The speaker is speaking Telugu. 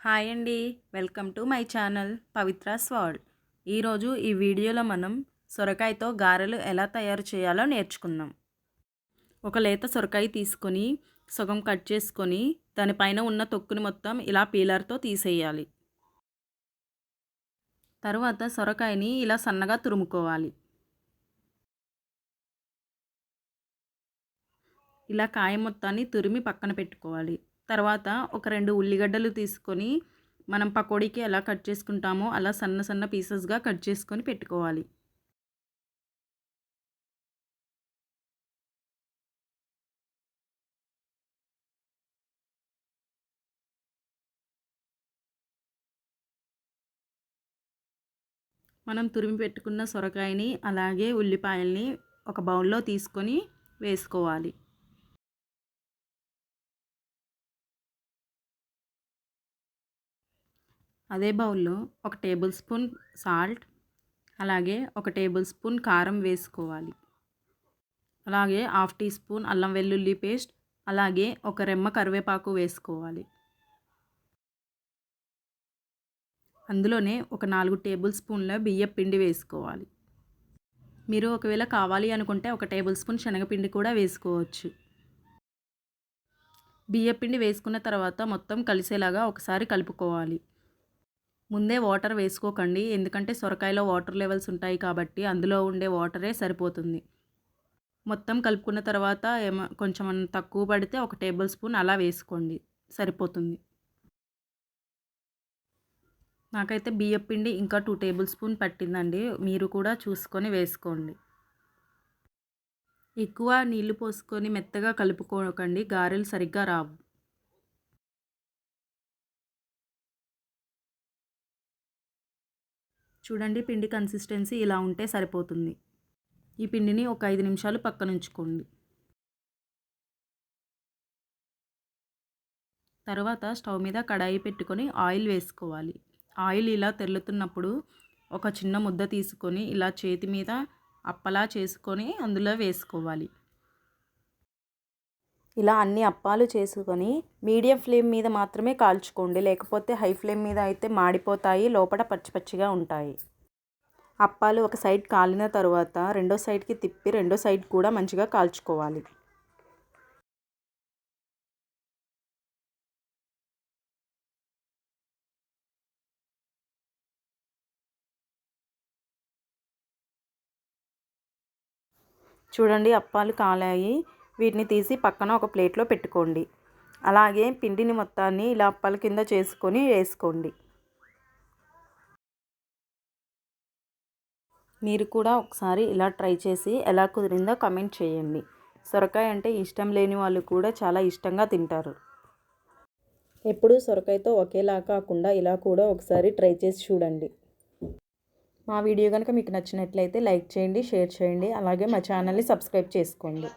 హాయ్ అండి. Welcome to my channel Pavitra world ఈరోజు ఈ వీడియోలో మనం సొరకాయతో గారెలు ఎలా తయారు చేయాలో నేర్చుకుందాం. ఒక లేత సొరకాయ తీసుకొని సగం కట్ చేసుకొని దానిపైన ఉన్న తొక్కుని మొత్తం ఇలా పీలర్తో తీసేయాలి. తరువాత సొరకాయని ఇలా సన్నగా తురుముకోవాలి. ఇలా కాయ మొత్తాన్ని తురిమి పక్కన పెట్టుకోవాలి. తర్వాత ఒక రెండు ఉల్లిగడ్డలు తీసుకొని మనం పకోడీకి ఎలా కట్ చేసుకుంటామో అలా సన్న సన్న పీసెస్గా కట్ చేసుకొని పెట్టుకోవాలి. మనం తురిమి పెట్టుకున్న సొరకాయని అలాగే ఉల్లిపాయల్ని ఒక బౌల్లో తీసుకొని వేసుకోవాలి. అదే బౌల్లో ఒక టేబుల్ స్పూన్ సాల్ట్ అలాగే ఒక టేబుల్ స్పూన్ కారం వేసుకోవాలి. అలాగే హాఫ్ టీ స్పూన్ అల్లం వెల్లుల్లి పేస్ట్ అలాగే ఒక రెమ్మ కరివేపాకు వేసుకోవాలి. అందులోనే ఒక నాలుగు టేబుల్ స్పూన్ల బియ్యం పిండి వేసుకోవాలి. మీరు ఒకవేళ కావాలి అనుకుంటే ఒక టేబుల్ స్పూన్ శనగపిండి కూడా వేసుకోవచ్చు. బియ్యపిండి వేసుకున్న తర్వాత మొత్తం కలిసేలాగా ఒకసారి కలుపుకోవాలి. ముందే వాటర్ వేసుకోకండి. ఎందుకంటే సొరకాయలో వాటర్ లెవెల్స్ ఉంటాయి కాబట్టి అందులో ఉండే వాటరే సరిపోతుంది. మొత్తం కలుపుకున్న తర్వాత ఏమో కొంచెం తక్కువ పడితే ఒక టేబుల్ స్పూన్ అలా వేసుకోండి. సరిపోతుంది. నాకైతే బియ్యం పిండి ఇంకా టూ టేబుల్ స్పూన్ పట్టిందండి. మీరు కూడా చూసుకొని వేసుకోండి. ఎక్కువ నీళ్ళు పోసుకొని మెత్తగా కలుపుకోకండి. గారెలు సరిగ్గా రావు. చూడండి పిండి కన్సిస్టెన్సీ ఇలా ఉంటే సరిపోతుంది. ఈ పిండిని ఒక ఐదు నిమిషాలు పక్కనుంచుకోండి తర్వాత స్టవ్ మీద కడాయి పెట్టుకొని ఆయిల్ వేసుకోవాలి. ఆయిల్ ఇలా తెల్లుతున్నప్పుడు ఒక చిన్న ముద్ద తీసుకొని ఇలా చేతి మీద అప్పలా చేసుకొని అందులో వేసుకోవాలి. ఇలా అన్ని అప్పాలు చేసుకొని మీడియం ఫ్లేమ్ మీద మాత్రమే కాల్చుకోండి. లేకపోతే హై ఫ్లేమ్ మీద అయితే మాడిపోతాయి లోపల పచ్చి పచ్చిగా ఉంటాయి. అప్పాలు ఒక సైడ్ కాలిన తర్వాత రెండో సైడ్కి తిప్పి రెండో సైడ్ కూడా మంచిగా కాల్చుకోవాలి. చూడండి అప్పాలు కాలాయి. వీటిని తీసి పక్కన ఒక ప్లేట్లో పెట్టుకోండి. అలాగే పిండిని మొత్తాన్ని ఇలా అప్పల కింద చేసుకొని వేసుకోండి. మీరు కూడా ఒకసారి ఇలా ట్రై చేసి ఎలా కుదిరిందో కమెంట్ చేయండి. సొరకాయ అంటే ఇష్టం లేని వాళ్ళు కూడా చాలా ఇష్టంగా తింటారు. ఎప్పుడూ సొరకాయతో ఒకేలా కాకుండా ఇలా కూడా ఒకసారి ట్రై చేసి చూడండి. మా వీడియో కనుక మీకు నచ్చినట్లయితే లైక్ చేయండి షేర్ చేయండి అలాగే మా ఛానల్ని సబ్స్క్రైబ్ చేసుకోండి.